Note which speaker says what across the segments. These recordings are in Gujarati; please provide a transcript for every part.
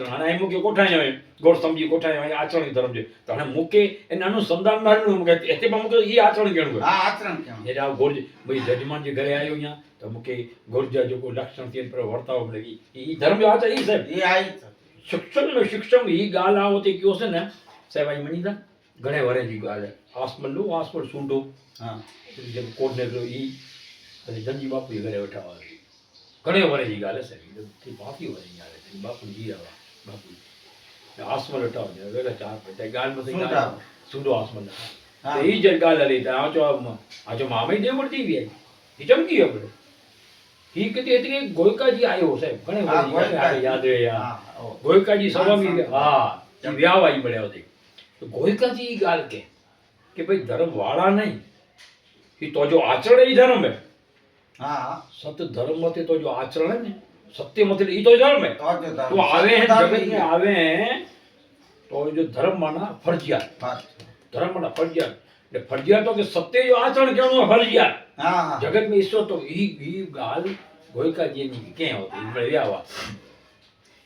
Speaker 1: આચરણ. અને અહીં મૂકે કોઠાણી આવે ગોળ સમજી કોઠાણી આવે આચરણ ધર્મ છે. તો અને મૂકે એને અનુસંધાન મારનું મૂકે. એમાં મૂકે એ આચરણ કેવું
Speaker 2: હા આચરણ કેમ
Speaker 1: એટલે આ ગોળ ભાઈ જજમાન જે ઘરે આવ્યો અહીંયા તો મૂકે ગોરજા જો કોઈ લક્ષણથી પર વર્તાવ લગી એ ધર્મ આચરણ ઈ સાહેબ.
Speaker 2: એ આ.
Speaker 1: શિક્ષણ ને શિક્ષણ. એ ગાલ આવો તે કયો છે ને? સાહેબ અહીં મની દા ઘણે વરે જી ગાલે. આસમલ લો આસમલ સુંડો
Speaker 2: હા.
Speaker 1: જે કોડ ને લો ઈ અને જંજી બાપુ ઘરે બેઠા હોય. ઘણે વરે જી ગાલે સાહેબ. તો વરે જી ગાલે. બાપુ જી આવા. ચાર પૈસા ગાલમાં આસમન
Speaker 2: હા.
Speaker 1: તો જ ગાલ હલી તા આ જો આ જો મામે દેવ પડતી વી ઈ ચમકી આપણે એ કહેતી હતી કે ગોયકાજી આવ્યો સાહેબ ઘણે. યાદ રહે. ગોયકાજી સ્વામી
Speaker 2: હા,
Speaker 1: ઈ વ્યાવા મળ્યા હતી તો ગોયકાજી ગાલ કે કે ભાઈ ધર્મ વાળા નહીં એ તો જો આચરણ એ ધર્મ હે
Speaker 2: હા
Speaker 1: સત ધર્મ તો જો આચરણ હે ને સત્ય મતલબ ઈ તો ધર્મ હે
Speaker 2: તો
Speaker 1: આવે જગત ને આવે તો જો ધર્મ માના ફરજિયાત.
Speaker 2: બસ.
Speaker 1: ધર્મ માના ફરજિયાત. એટલે ફરજિયાત તો કે સત્ય જો આચરણ કેવું ફરજિયાત. જગત में ઈશ્વર તો ઈ ઈ ગાલ ગોયકાજીની ક્યાં હોતી? મળે આવા.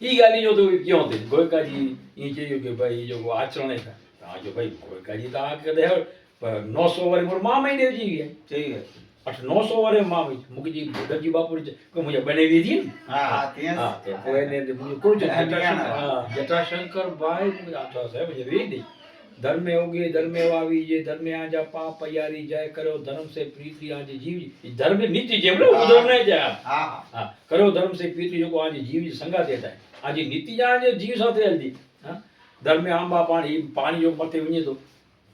Speaker 1: ઈ ગાલી જો તો ક્યાં હોતી? ગોયકાજી ઈ કહ્યું કે ભાઈ જો આચરણ હે આ જો ભાઈ ગોયકાજી તો આ કદે નવસો વર્ષ મોર મામા દેવજી ગયા.
Speaker 2: જોઈએ.
Speaker 1: નવસો વરે મામી મુકજી બુદ્ધજી બાપુ કે મુજે બનાવી હતી ને?
Speaker 2: હા હા ત્યાં
Speaker 1: કોઈને મુજે કોણ છે જટાશંકર. ભાઈ મુજે આ તો સાહેબ મુજે વેદી ધર્મે ઉગે ધર્મે વાવી જે ધર્મે આજા પાપ યારી જાય કર્યો ધર્મ સે પ્રીતિ આજે જીવ ધર્મ નીતિ જેમ ને ઉધર્મ નહીં જાય
Speaker 2: હા હા.
Speaker 1: કર્યો ધર્મ સે પ્રીતિ જો આજે જીવી સંગાતે થાય. આજે નીતિ જા આજે જીવ સાથે હલદી હા? ધર્મે આંબા પાણી પાણી જો મતે વિഞ്ഞે તો.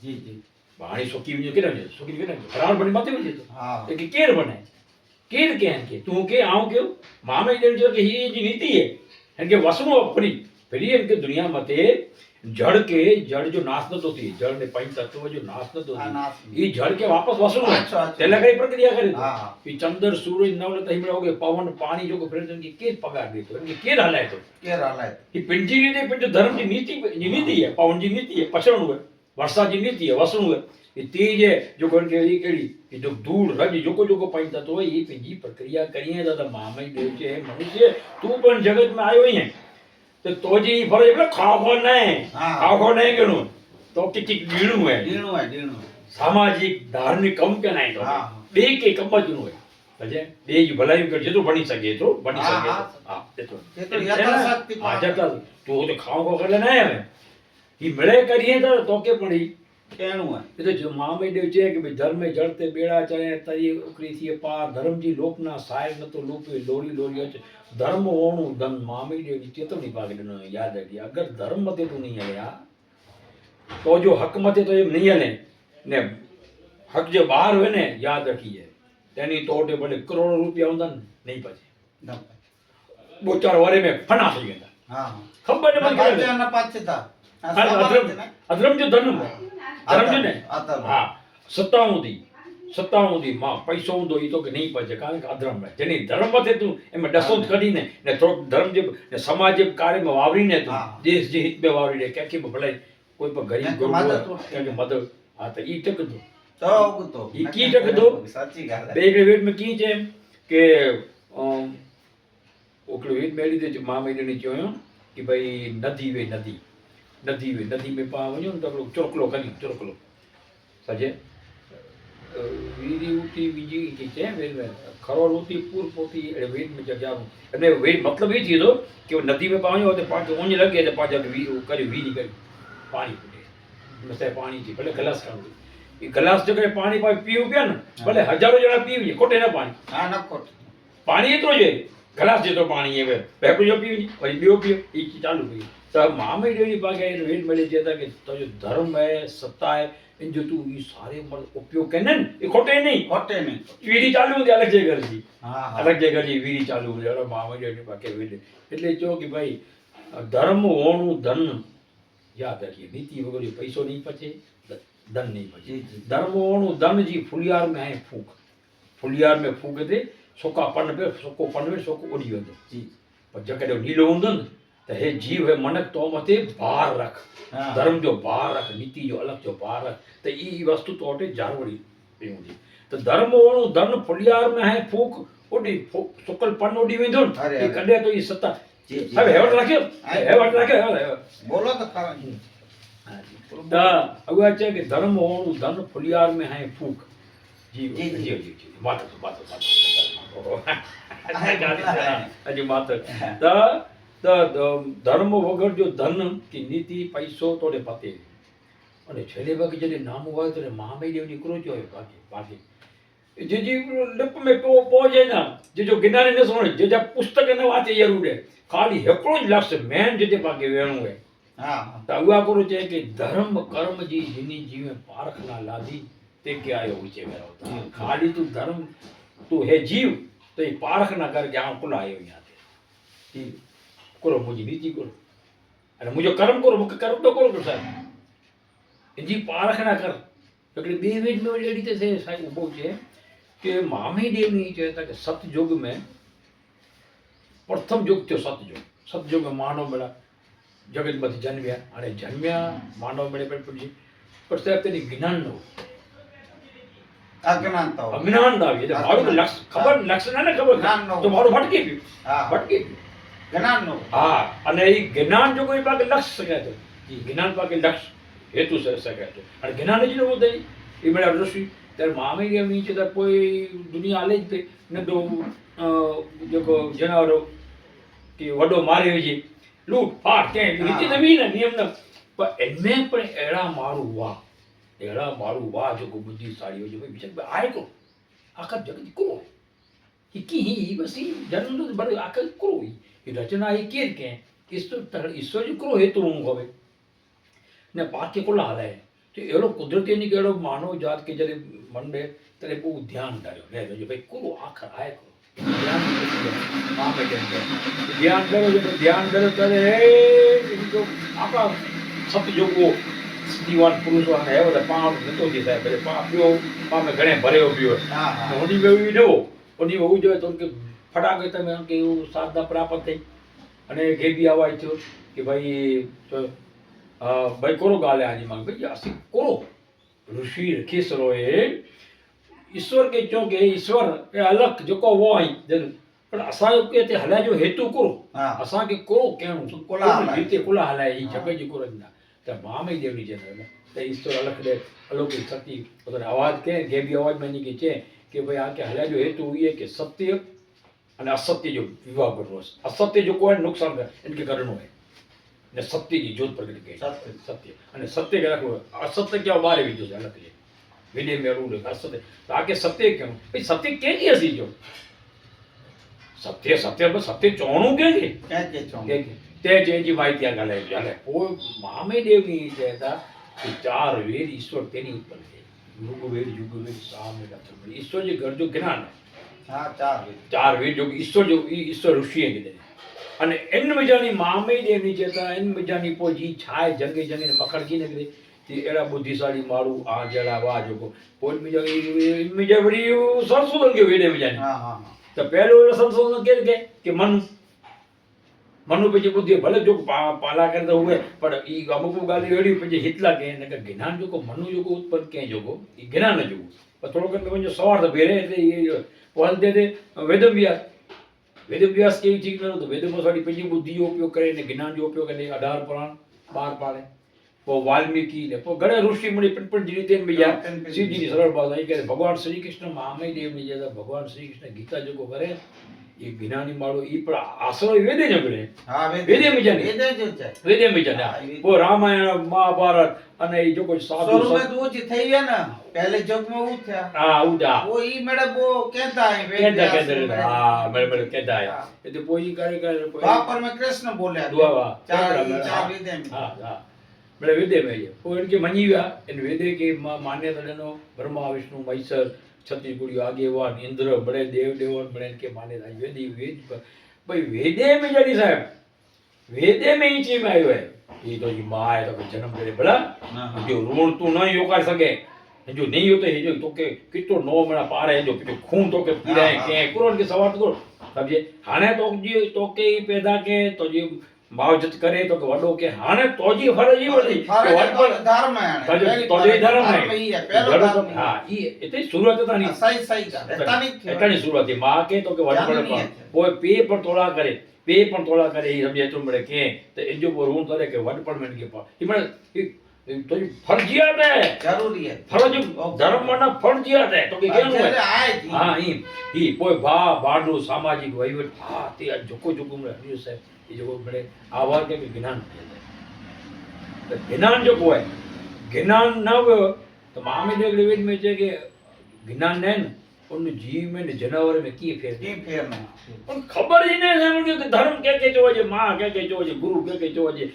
Speaker 2: જી જી.
Speaker 1: પાણી સુકી બીજું કેટલા જોઈએ સુકી કેટલા ભરાણ બની માથે
Speaker 2: બની
Speaker 1: જતો. કે કેર બને કેર કે કે તું કે આવું કેવું મામે જેમ જો કે એ જે નીતિ હે એમ કે વસમો ફરી ફરી એમ કે દુનિયા મતે જળ કે જળ જો નાશ ન થતી જળ ને પંચ તત્વો જો નાશ ન
Speaker 2: થતી
Speaker 1: એ જળ કે વાપસ
Speaker 2: વસવું
Speaker 1: તેના કઈ પ્રક્રિયા કરી એ ચંદ્ર સૂરજ નવલ તહિમડા હોગે પવન પાણી જો ફેર કે કે પગાર દેતો. કે કે હલાય તો.
Speaker 2: કે હલાય.
Speaker 1: એ પિંજી ને પિંજ ધર્મની નીતિ નીતિ હે પવનની નીતિ હે પછડણ હોય. વર્ષા જી નીતિ है વસણું એ તે જે જો કોણ કે ઈ કેડી એ જો ધૂળ રજ જોકો જોકો પાણી થતો હોય એ બીજી પ્રક્રિયા કરીએ દાદા મામય દેવ છે હે મનુષ્ય તું પણ જગતમાં આવ્યો અહીંયા. તો તો જે ઈ ફરે એટલે ખાખો નહીં. ખાખો નહીં ગણું. તો કે કીક ગીણું હોય.
Speaker 2: ડીણું હોય ડીણું
Speaker 1: સામાજિક ધાર્મિક કમ કે નહીં તો? બે કે કમજનું હોય. સમજે બે જ ભલાઈ કરજે તો ભણી શકે તો ભણી શકે
Speaker 2: હા.
Speaker 1: એ તો?
Speaker 2: યથાશક્તિ
Speaker 1: હા, જતા તું તો ખાવ ખાવ કરે નહીં આવે ઈ મળે કરીએ તો તો કે પણ ઈ
Speaker 2: કેણું હોય?
Speaker 1: એ તો જો દેવ છે કે ભાઈ ધર્મે જળતે બેડા ચણે તરી ઉકરી થી પાર ધર્મજી લોકના સાહેબ નતો લોપે લોરી લોરી અચ. ધર્મ હોણું ધન મામય દેવની ચેતવણી પાગડનો યાદ રાખી અગર ધર્મ મતે તું નહીં હલ્યા તો જો હક મતે તો એમ નહીં હલે ને હક જે બહાર હોય ને યાદ રાખીએ તેની તોટે ભલે કરોડો રૂપિયા ને નહીં પછી. બો ચાર વારે મેં ફના થઈ ગયા ખબર ને મને
Speaker 2: પાછા
Speaker 1: ખબર
Speaker 2: ના
Speaker 1: હા, માં પૈસો ઊંધો એ તો કે નહીં પચે કારણ કે અધર્મ રહે જેની ધર્મ મતે તું એમાં કરીને ને થોડોક ધર્મ જે ને સમાજ જે કાર્યમાં વાવરીને તું દેશ જે હિતમાં વાવરી ક્યાંક કે ભલાઈ કોઈ પણ ગરીબ ગરીબ
Speaker 2: મદદ
Speaker 1: ક્યાંક મદદ હા તો ઈ ટક દો.
Speaker 2: તો.
Speaker 1: ઈ કી ટક દો?
Speaker 2: સાચી
Speaker 1: બે વેટમાં કી છે કે ઓકલો વેટ મેળી દે છે મા મહિનાની જોયો કે ભાઈ નદી વે નદી. નદી વે નદી મેં પા વણ્યો ને તો પેલો ચોરકલો કરી ચોરકલો સજે અ, વીરી ઉતી બીજી કે છે વેલ વેલ ખરોળ ઉતી પૂર પોતી એટલે વેટ મેં જગ્યાનું એટલે વેટ મતલબ એ થયો કે નદી મેં પાણી હોય તો પાછું ઊંજ લગે એટલે પાછા વી કરી વીરી કરી પાણી ફૂટે મસ્ત પાણી થી ભલે ગ્લાસ કાઢું એ ગ્લાસ पाणी કઈ પાણી पिया પીવું પ્યા ને ભલે હજારો જણા खोटे न पाणी પાણી
Speaker 2: न નખોટ
Speaker 1: પાણી एतिरो છે ગ્લાસ જેટલો પાણી આવે ભેગું જો પીવું પછી બીઓ પીવું એ ચાલુ કર્યું તો મહામંડળની પાસે એનો હેડ મળી જતા કે તારો ધર્મ હે સત્તા હે એને જો તું એ સારે ઉપયોગ કરે. ને એ ખોટે નહીં.
Speaker 2: ખોટે નહીં.
Speaker 1: વીડી ચાલુ હતી અલગ જગ્યા કરજી. અલગ જગ્યા કરજી વીડી ચાલુ હતી અરે મહામંડળની પાસે વીડી એટલે જો કે ભાઈ ધર્મ હોણું ધન. યાદ રાખીએ નીતિ વગર પૈસો નહીં પચે ધન નહીં પચે. ધર્મ હોણું ધન જી ફુલિયાર મેં ફૂંક. ફુલિયાર મેં ફૂંક એટલે સoko
Speaker 2: આપણને
Speaker 1: બે સoko પંડવે સકો ઓડિયો હતો પણ જકડ્યો નીલો ઊંધો ને તો હે જીવ
Speaker 2: હે
Speaker 1: મનક તો મતે ભાર રખ. ધર્મ જો ભાર રખ નીતિ જો અલગ જો ભાર રખ તો એ વસ્તુ તો ઓટે જાળવડી એવું છે. તો ધર્મ ઓણું ધન ફળિયાર મે હે ફૂક ઓડી સુકલ
Speaker 2: પણ
Speaker 1: ઓડી
Speaker 2: વેંધો
Speaker 1: ને એ કદે તો
Speaker 2: એ સત્તા.
Speaker 1: હવે હેવટ રાખ્યો? હેવટ રાખ્યો?
Speaker 2: બોલો તો ખરા
Speaker 1: અગવા છે કે ધર્મ હોણું ધન ફુલિયાર મેં હાય ફૂક. જી
Speaker 2: જી
Speaker 1: જી. વાત વાત વાત હજી માતો તો તો ધર્મ વગર જો ધન કે નીતિ પૈસો તોડે પતે. અને છેલ્લે ભાગે જયારે નામ હોય તો મહામય દેવ નીકળો જ હોય ભાગે ભાગે. જે જે લપ મેં પહોંચે ના જે જો જ્ઞાની ને સુણે જે જે પુસ્તક ને વાંચે ઉડે ખાલી હેકડો જ લાગશે મેન જે તે ભાગે વેણું
Speaker 2: હા હા.
Speaker 1: તો અગવા કરું છે કે ધર્મ કર્મ જી જીની જીવે પારખના લાદી તે કે આયો ઊંચે મેળવતા ખાલી તું ધર્મ તું હે જીવ, તો એ પારખ ના કર કે આ કુલા આયો અહીંયા ઈ કરો મુજી નીતિ કરો. અને મુજો કર્મ કરો કર્મ તો કરો સાહેબ. જી પારખ ના કર એટલે બે વેજ નો લેડી તે છે, સાહેબ ઊભો છે કે મામી દેવની કહેતા કે સતયુગ મેં, પ્રથમ યુગ થયો સતયુગ સતયુગ માનવ મળ્યા જગતમાંથી જન્મ્યા અને જન્મ્યા માનવ મળે પણ પછી. પણ સાહેબ, તેની જ્ઞાન નો
Speaker 2: અજ્ઞાનતા હોય.
Speaker 1: અજ્ઞાન ના આવી એટલે મારું લક્ષ ખબર લક્ષ ના ખબર
Speaker 2: જ્ઞાન.
Speaker 1: તો મારું ભટકી ગયું
Speaker 2: હા
Speaker 1: ભટકી ગયું
Speaker 2: જ્ઞાન નો
Speaker 1: હા અને એ જ્ઞાન જો કોઈ પાકે લક્ષ શકાય તો એ જ્ઞાન પાકે લક્ષ હેતુ સર સકે તો અને જ્ઞાન જ ન હોય એ મળ્યા ઋષિ ત્યારે મામી એમ નીચે તો કોઈ દુનિયા આલે જ તે ને તો જો જનાવરો કે વડો માર્યો છે લૂંટ ફાટ ક્યાંય નીતિ
Speaker 2: હા.
Speaker 1: નવી ને નિયમ ન પણ એમને પણ એડા મારું વાહ એડા મારું વાહ જો કોઈ બુદ્ધિશાળી હોય છે ભાઈ બિચાર આય કો આખા જગત કરો કી હી બસી જન્મ બરે આખા કરો એ રચના એ કેર કે ઈશ્વર ઈશ્વર કરો હેતુ હું હવે. ને બાકી કોલા હાલે. તો એનો કુદરતી ની કેળો માનવ જાત કે જ્યારે મંડે ત્યારે બહુ ધ્યાન ધાર્યો. લે જોજો ભાઈ કરો આખા આય કરો ધ્યાન કરો. ધ્યાન કરો તો ત્યારે તો આખા સતયુગો દીવાન પુરુષો અને એ બધા પાપ નતો જે સાહેબ એટલે પાપ પીવો પામે ઘણે ભરેલો પીવો. હોડી બેવી નવો ઓની બહુ જોઈએ તો કે ફટાકે તમે કે એવું સાધના પ્રાપ્ત થઈ. અને ઘેબી આવા થયો કે ભાઈ ભાઈ કોરો ગાલે આની માંગ. ભાઈ આસી કોરો? ઋષિ રખીસરોએ ઈશ્વર કે ચો કે ઈશ્વર એ અલગ જેકો હોય જન. પણ અસાं કે તે હલાય જો હેતુ કરો? અસા કે કોરો કેણું?
Speaker 2: કોલા.
Speaker 1: જીતે કોલા હલાય ઈ
Speaker 2: હા.
Speaker 1: જગે त મામે દેવની છે ને તે ઈશ્વર અલગ દે અલૌકિક શક્તિ. પોતાનો અવાજ કે બી અવાજમાં ની કે છે કે ભાઈ આ કે હલાય જો હેતુ એ કે સત્ય અને અસત્ય જો વિવાહ કરવો છે. અસત્ય જો કોઈ નુકસાન કરે એને કે કરવાનું હોય. ને સત્યની જ્યોત પ્રગટ કરી
Speaker 2: સત્ય.
Speaker 1: સત્ય. અને સત્ય કે રાખવું અસત્ય કેવા બારે વિધો છે? અલગ છે. વિનય મેળવું ને અસત્ય. તો આ કે સત્ય કેમ ભાઈ સત્ય કેની જો તે માહિતી આ ગાલે ચાલે કોઈ મામેદેવની હતા કે ચાર વેદ ઈશ્વર તેની ઉપર છે. યુગવેદ યુગવેદ સામે લક્ષણ ઈશ્વર જે ગરજો જ્ઞાન
Speaker 2: હા. ચાર વેદ.
Speaker 1: જો ઈશ્વર જો ઈશ્વર ઋષિએ કીધે અને એન મજાની જે હતા એન મજાની પોજી છાય જંગે જંગીને ને મખડકી ને કીધે. તે એડા બુદ્ધિશાળી મારું આ જડા વા જોકો કોઈ બીજા મજા વળી સંશોધન કે વેડે મજાની?
Speaker 2: હા હા
Speaker 1: તો પહેલું સંશોધન કે કે મન મનુ પછી બુદ્ધિ ભલે જો પાલા કરતા હોય પણ એ અમુક ગાલી વેડી પછી હિતલા કે ને કે જ્ઞાન જો કો મનુ જો કો ઉત્પન્ન કે જો એ જ્ઞાન જો પણ થોડો કે પછી સવાર તો ભેરે એટલે એ પોલ દે દે વેદ વ્યાસ વેદ વ્યાસ કેવી ઠીક ન વેદ વેદમાં સાડી પછી બુદ્ધિ ઉપયોગ કરે ને જ્ઞાન જો ઉપયોગ કરે અઢાર પુરાણ બાર પાડે પો વાલ્મીકી ને પો ઘણા ઋષિ મુનિ પણ પણ જીરી તેન બીજા સીધી સરળ ભાષા એ કહે ભગવાન શ્રી કૃષ્ણ મામય દેવની જે ભગવાન શ્રી કૃષ્ણ ગીતા જો કરે એ જ્ઞાની માળો ઈ પણ આશ્રય વેદે જ કરે
Speaker 2: વેદે
Speaker 1: બીજાની.
Speaker 2: વેદે જ છે
Speaker 1: વેદે બીજા
Speaker 2: હા, એ-
Speaker 1: વો રામાયણ મહાભારત અને એ જો કોઈ સાધુ
Speaker 2: સ્વરૂપે તો ઓછી થઈ ગયા ને. પહેલે યુગમાં ઉ થયા.
Speaker 1: હા જા
Speaker 2: ઓ ઈ મેડે બો કહેતા હે, વેદ
Speaker 1: કેતા
Speaker 2: વ્યાસ
Speaker 1: કેતા
Speaker 2: મેળે.
Speaker 1: હા બળે બળે કેતા
Speaker 2: હા.
Speaker 1: એટલે પોઈ કરે કરે પોઈ-
Speaker 2: દ્વાપર મે કૃષ્ણ બોલ્યા
Speaker 1: દુઆવા.
Speaker 2: ચાર
Speaker 1: ચાર
Speaker 2: ચાર
Speaker 1: હા. હા બળે વેદે મેં કોઈ કે મંજીવા એને વેદે કે માં માન્યતા લેનો બ્રહ્મા વિષ્ણુ મૈસર છત્રી ગુડિયો આગેવાન ઇન્દ્ર બળે દેવ દેવન બળે કે માન્યતા વેદી વેદ ભાઈ વેદે મેં જડી સાહેબ. વેદે મેં ઈ ચીમ આવ્યો ઈ તો ઈ માય તો કે જન્મ કરે ભલા. જો ઋણ તું ન યોકાર શકે જો નહીં હોતો એ જો તો કે કેટલો નો મણા પારે જો કેટલો ખૂન તો કે પીરાય
Speaker 2: હા,
Speaker 1: કે કરોડ કે સવાર તો સમજે હાણે તો જે તો કે ઈ પેદા કે તો જે માવજત કરે તો કે વડો કે હાણે તોજી ફરજ ઈ વળી કે
Speaker 2: ફરજ
Speaker 1: વડ
Speaker 2: તો
Speaker 1: પર
Speaker 2: ધર્મ હે આને.
Speaker 1: તો જે-
Speaker 2: પહેલી
Speaker 1: તો જે
Speaker 2: ફરજ
Speaker 1: ધર્મ
Speaker 2: ધર્મ. ઈ હે, ધર્મ ઈ.
Speaker 1: હા ઈ એટલે શરૂઆત હતા ની.
Speaker 2: સહી સહી કા નહીં
Speaker 1: શરૂઆતથી માં કે તો કે
Speaker 2: વડપણ
Speaker 1: કોઈ પે પર તોળા કરે. પે પણ તોળા કરે ઈ સમજે તું મળે કે. તો એ જો રૂમ કરે કે વડપણ કે એ મળે એ- એ તો ઈ ફરજિયાત હે.
Speaker 2: જરૂરી હે
Speaker 1: ફરજ ધર્મના ફરજિયાત હે. તો કે કેમ. હા? ઈ. ઈ કોઈ ભા ભાડું સામાજિક વહીવટ હા તે જોકો જોકો મળે. હરિયો સાહેબ. એ જોકો મળે આવા કે જ્ઞાન તો જ્ઞાન જો હોય જ્ઞાન ના હોય તો મામે દેખ વેદ में છે કે જ્ઞાન ને उन जीव में ने जानवर में की फेर
Speaker 2: ઈ ફેર ના
Speaker 1: પણ ખબર જ નહીં સાંભળ કે ધર્મ કે કે જોવે છે માં કે કે જોવે છે ગુરુ કે કે જોવે છે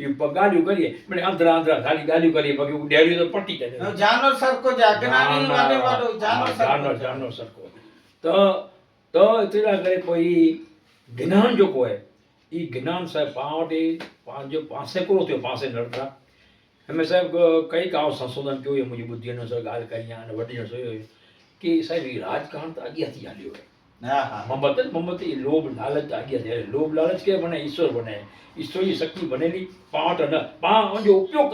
Speaker 1: એ ગાલ્યું કરીએ મને આંધળા આંધળા ખાલી ગાલ્યું કરીએ બાકી ડેરી તો પટી જાય
Speaker 2: જાનવર સરખો જ અજ્ઞાની વાને વાળો જાનવર સરખો
Speaker 1: જાનવર જાનવર સરખો તો તો તેના કરે કોઈ જ્ઞાન જો કોઈ એ જ્ઞાન સાહેબ પાવટે પાંચ પાસે કરો થયો પાસે નડતા. અમે સાહેબ કંઈક આવો સંશોધન કયું એ મુજબ બુદ્ધિનો સર ગાલ કરી અને વડીનો જોયો કે સાહેબ એ રાજકારણ તો આગિયાથી ચાલ્યો હોય. મમત મમત લોભ લાલચ આગિયા છે લોભ લાલચ કે મને ઈશ્વર બને. ઈશ્વરની શક્તિ બનેલી. પાઠ અને પાંચ જો ઉપયોગ